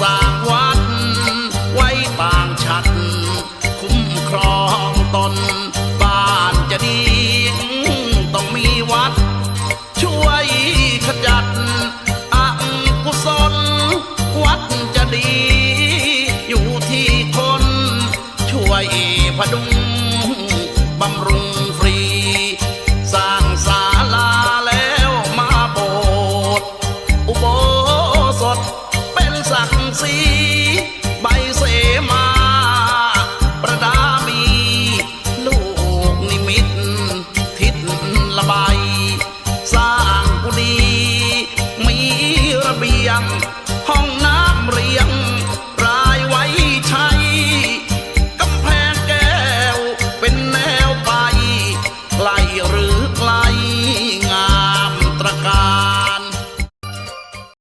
สร้างวัด ไว้ต่างชัด คุ้มครองตน บ้านจะดี ต้องมีวัด ช่วยขจัดอักุศลวัดจะดี อยู่ที่คน ช่วยพดุงบำรุงฟรี สร้างศาลาแล้วมาโบสถ์อุโบสถ ศักซีใบเสมา ประดามีลูกนิมิต ทิศละใบ สร้างกุดีมีระเบียง